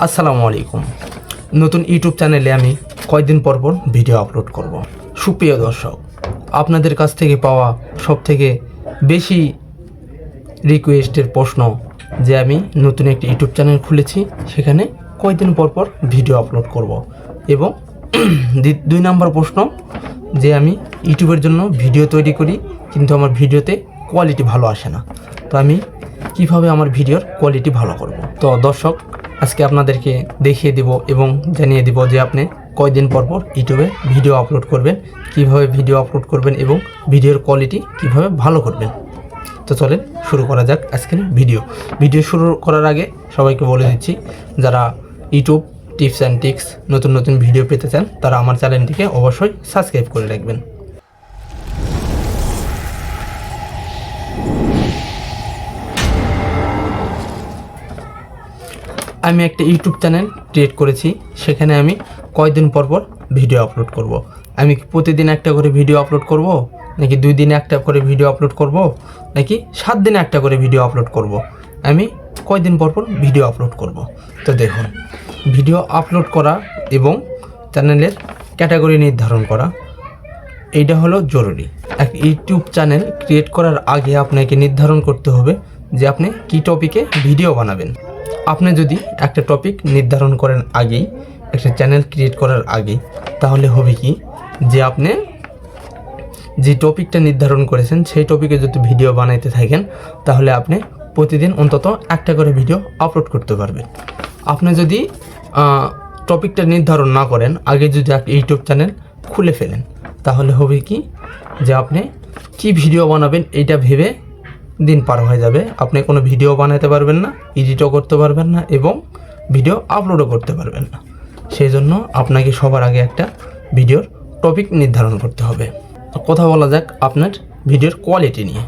আসসালামু আলাইকুম। নতুন ইউটিউব চ্যানেলে আমি কয়দিন পর পর ভিডিও আপলোড করব। সুপ্রিয় দর্শক, আপনাদের কাছ থেকে পাওয়া সব থেকে বেশি রিকোয়েস্টের প্রশ্ন যে আমি নতুন একটি ইউটিউব চ্যানেল খুলেছি, সেখানে কয়দিন পর পর ভিডিও আপলোড করব এবং দুই নম্বর প্রশ্ন যে আমি ইউটিউবের জন্য ভিডিও তৈরি করি, কিন্তু আমার ভিডিওতে কোয়ালিটি ভালো আসে না। তো আমি কীভাবে আমার ভিডিওর কোয়ালিটি ভালো করব? তো দর্শক আজকে আপনাদেরকে দেখিয়ে দিব এবং জানিয়ে দিব যে আপনি কয়দিন পর পর ইউটিউবে ভিডিও আপলোড করবেন, কীভাবে ভিডিও আপলোড করবেন এবং ভিডিওর কোয়ালিটি কীভাবে ভালো করবেন। তো চলেন শুরু করা যাক আজকের ভিডিও। ভিডিও শুরু করার আগে সবাইকে বলে দিচ্ছি, যারা ইউটিউব টিপস অ্যান্ড টিক্স নতুন নতুন ভিডিও পেতে চান, তারা আমার চ্যানেলটিকে অবশ্যই সাবস্ক্রাইব করে রাখবেন। আমি একটা ইউটিউব চ্যানেল ক্রিয়েট করেছি, সেখানে আমি কয়দিন পর পর ভিডিও আপলোড করব। আমি প্রতিদিন একটা করে ভিডিও আপলোড করব, নাকি দুই দিনে একটা করে ভিডিও আপলোড করব, নাকি সাত দিনে একটা করে ভিডিও আপলোড করব। আমি কয়দিন পর পর ভিডিও আপলোড করব। তো দেখুন, ভিডিও আপলোড করা এবং চ্যানেলের ক্যাটাগরি নির্ধারণ করা, এইটা হলো জরুরি এক ইউটিউব চ্যানেল ক্রিয়েট করার আগে আপনাকে নির্ধারণ করতে হবে যে আপনি কী টপিকে ভিডিও বানাবেন আপনি যদি একটা টপিক নির্ধারণ করেন আগেই, একটা চ্যানেল ক্রিয়েট করার আগেই, তাহলে হবে কি? যে আপনি যে টপিকটা নির্ধারণ করেছেন, সেই টপিকে যদি ভিডিও বানাইতে থাকেন, তাহলে আপনি প্রতিদিন অন্তত একটা করে ভিডিও আপলোড করতে পারবেন। আপনি যদি টপিকটা নির্ধারণ না করেন, আগে যদি একটা ইউটিউব চ্যানেল খুলে ফেলেন, তাহলে হবে কি? যে আপনি কি ভিডিও বানাবেন এটা ভেবে দিন পার হয়ে যাবে। আপনি কোনো ভিডিও বানাতে পারবেন না, এডিটও করতে পারবেন না এবং ভিডিও আপলোডও করতে পারবেন না। সেই জন্য আপনাকে সবার আগে একটা ভিডিওর টপিক নির্ধারণ করতে হবে। কথা বলা যাক আপনার ভিডিওর কোয়ালিটি নিয়ে।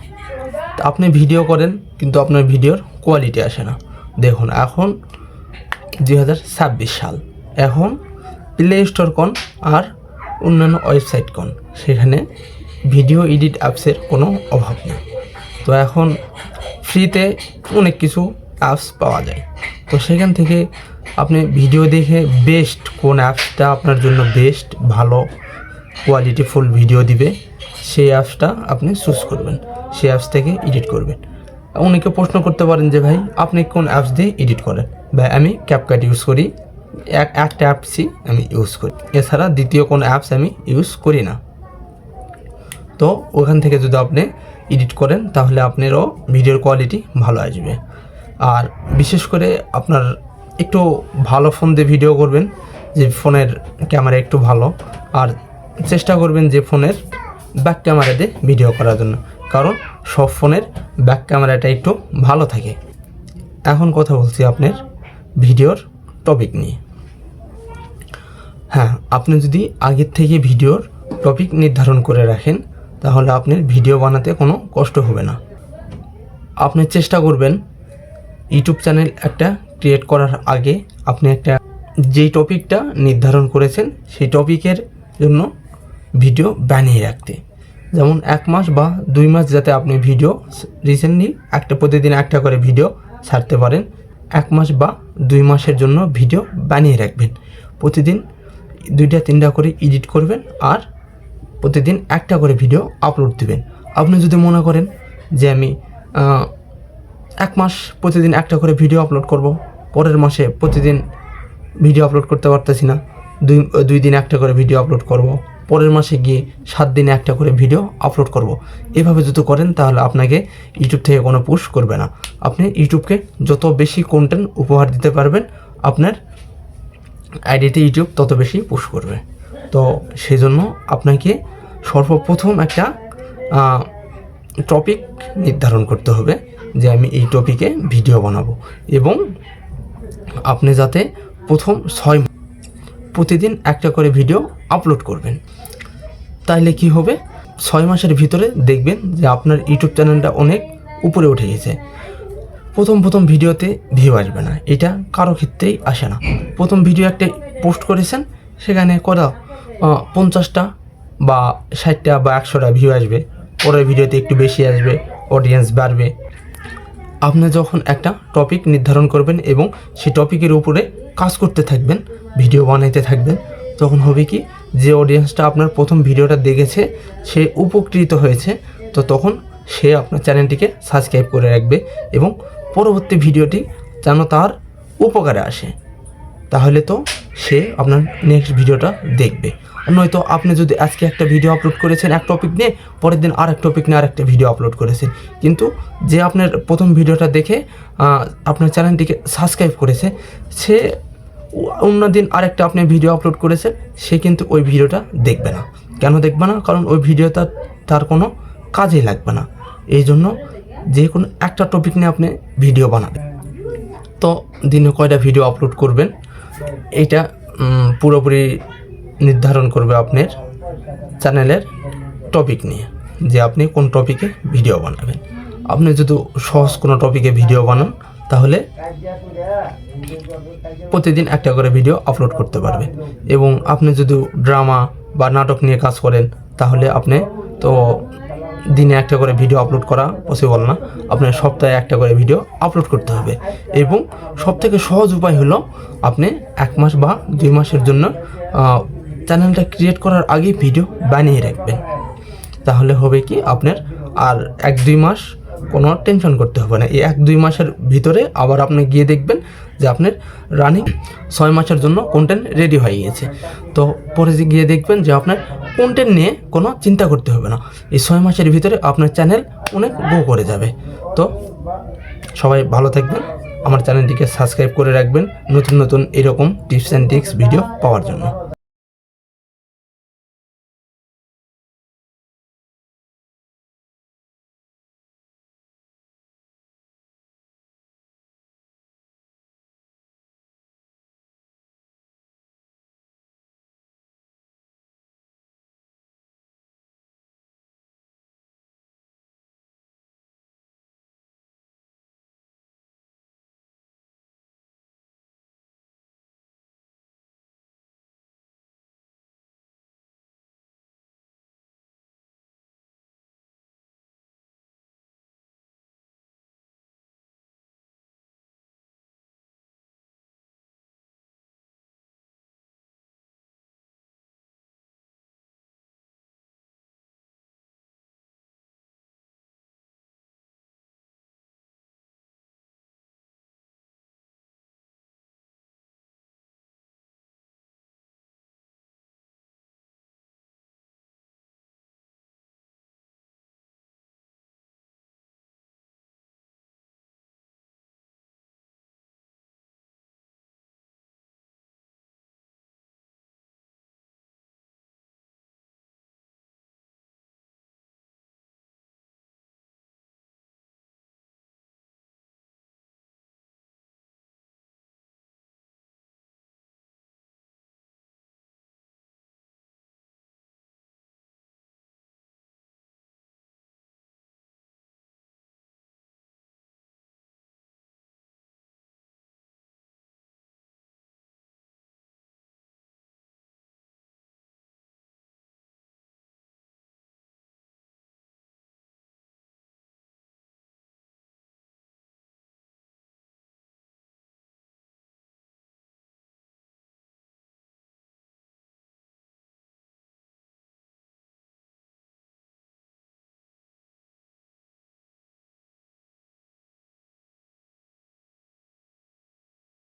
আপনি ভিডিও করেন, কিন্তু আপনার ভিডিওর কোয়ালিটি আসে না। দেখুন, এখন দুই হাজার ছাব্বিশ সাল। এখন প্লে স্টোর কন আর অন্যান্য ওয়েবসাইট কন? সেখানে ভিডিও এডিট অ্যাপসের কোনো অভাব নেই। তো এখন ফ্রিতে অনেক কিছু অ্যাপস পাওয়া যায়। তো সেখান থেকে আপনি ভিডিও দেখে বেস্ট কোন অ্যাপসটা আপনার জন্য বেস্ট ভালো কোয়ালিটিফুল ভিডিও দিবে, সেই অ্যাপসটা আপনি চুজ করবেন। সেই অ্যাপস থেকে এডিট করবেন। অনেকে প্রশ্ন করতে পারেন যে ভাই, আপনি কোন অ্যাপস দিয়ে এডিট করেন? ভাই, আমি ক্যাপকাট ইউজ করি। এক, একটা অ্যাপসই আমি ইউজ করি। এছাড়া দ্বিতীয় কোনো অ্যাপস আমি ইউজ করি না। তো ওখান থেকে যদি আপনি এডিট করেন, তাহলে আপনারও ভিডিওর কোয়ালিটি ভালো আসবে। আর বিশেষ করে আপনার একটু ভালো ফোন দিয়ে ভিডিও করবেন, যে ফোনের ক্যামেরা একটু ভালো, আর চেষ্টা করবেন যে ফোনের ব্যাক ক্যামেরা দিয়ে ভিডিও করার জন্য, কারণ সব ফোনের ব্যাক ক্যামেরাটা একটু ভালো থাকে। এখন কথা বলছি আপনার ভিডিওর টপিক নিয়ে। হ্যাঁ আপনি যদি আগের থেকে ভিডিওর টপিক নির্ধারণ করে রাখেন তাহলে আপনার ভিডিও বানাতে কোনো কষ্ট হবে না। আপনি চেষ্টা করবেন ইউটিউব চ্যানেল একটা ক্রিয়েট করার আগে আপনি একটা যেই টপিকটা নির্ধারণ করেছেন, সেই টপিকের জন্য ভিডিও বানিয়ে রাখতে। যেমন এক মাস বা দুই মাস যাতে আপনি ভিডিও রিসেন্টলি একটা প্রতিদিন একটা করে ভিডিও ছাড়তে পারেন, এক মাস বা দুই মাসের জন্য ভিডিও বানিয়ে রাখবেন। প্রতিদিন দুইটা তিনটা করে এডিট করবেন আর প্রতিদিন একটা করে ভিডিও আপলোড দিবেন। আপনি যদি মনে করেন যে আমি এক মাস প্রতিদিন একটা করে ভিডিও আপলোড করব, পরের মাসে প্রতিদিন ভিডিও আপলোড করতে পারতেছি না, দুই দুই দিন একটা করে ভিডিও আপলোড করব, পরের মাসে গিয়ে সাত দিনে একটা করে ভিডিও আপলোড করব। এভাবে যদি করেন তাহলে আপনাকে ইউটিউব থেকে কোনো পুশ করবে না। আপনি ইউটিউবকে যত বেশি কন্টেন্ট উপহার দিতে পারবেন, আপনার আইডিতে ইউটিউব তত বেশি পুশ করবে। তো সেই জন্য আপনাকে সর্বপ্রথম একটা টপিক নির্ধারণ করতে হবে যে আমি এই টপিকে ভিডিও বানাবো। এবং আপনি যাতে প্রথম ছয় প্রতিদিন একটা করে ভিডিও আপলোড করবেন। তাইলে কি হবে? ছয় মাসের ভিতরে দেখবেন যে আপনার ইউটিউব চ্যানেলটা অনেক উপরে উঠে গেছে। প্রথম প্রথম ভিডিওতে ভিউ আসবে না। এটা কারও ক্ষেত্রেই আসে না। প্রথম ভিডিও একটা পোস্ট করেছেন, সেখানে করা পঞ্চাশটা বা ষাটটা বা একশোটা ভিউ আসবে। পরের ভিডিওতে একটু বেশি আসবে অডিয়েন্স বাড়বে। আপনি যখন একটা টপিক নির্ধারণ করবেন এবং সেই টপিকের উপরে কাজ করতে থাকবেন ভিডিও বানাইতে থাকবেন, তখন হবে কি, যে অডিয়েন্সটা আপনার প্রথম ভিডিওটা দেখেছে, সে উপকৃত হয়েছে, তো তখন সে আপনার চ্যানেলটিকে সাবস্ক্রাইব করে রাখবে এবং পরবর্তী ভিডিওটি যেন তার উপকারে আসে। তাহলে তো সে আপনার নেক্সট ভিডিওটা দেখবে। নয়তো আপনি যদি আজকে একটা ভিডিও আপলোড করেছেন এক টপিক নিয়ে, পরের দিন আর এক টপিক নিয়ে আরেকটা ভিডিও আপলোড করেছেন। কিন্তু যে আপনার প্রথম ভিডিওটা দেখে আপনার চ্যানেলটিকে সাবস্ক্রাইব করেছে, সে অন্য দিন আরেকটা আপনি ভিডিও আপলোড করেছেন, সে কিন্তু ওই ভিডিওটা দেখবে না। কেন দেখবে না? কারণ ওই ভিডিওটা তার কোনো কাজে লাগবে না। এই জন্য যে কোনো একটা টপিক নিয়ে আপনি ভিডিও বানাবেন। তো দিনে কয়টা ভিডিও আপলোড করবেন? এটা পুরোপুরি নির্ধারণ করবে আপনার চ্যানেলের টপিক নিয়ে, যে আপনি কোন টপিকে ভিডিও বানাবেন। আপনি যদি সহজ কোনো টপিকে ভিডিও বানান, তাহলে প্রতিদিন একটা করে ভিডিও আপলোড করতে পারবেন। এবং আপনি যদি ড্রামা বা নাটক নিয়ে কাজ করেন, তাহলে আপনি তো দিনে একটা করে ভিডিও আপলোড করা পসিবল না। আপনার সপ্তাহে একটা করে ভিডিও আপলোড করতে হবে। এবং সবথেকে সহজ উপায় হলো, আপনি এক মাস বা দুই মাসের জন্য চ্যানেলটা ক্রিয়েট করার আগে ভিডিও বানিয়ে রাখবেন। তাহলে হবে কি, আপনার আর এক দুই মাস কোনো টেনশন করতে হবে না। এই এক দুই মাসের ভিতরে আবার আপনি গিয়ে দেখবেন যে আপনার রানিং ছয় মাসের জন্য কন্টেন্ট রেডি হয়ে গিয়েছে। তো পরে গিয়ে দেখবেন যে আপনার কন্টেন্ট নিয়ে কোনো চিন্তা করতে হবে না। এই ছয় মাসের ভিতরে আপনার চ্যানেল অনেক গ্রো করে যাবে। তো সবাই ভালো থাকবেন। আমার চ্যানেলটিকে সাবস্ক্রাইব করে রাখবেন। নতুন নতুন এরকম টিপস অ্যান্ড টিক্স ভিডিও পাওয়ার জন্য।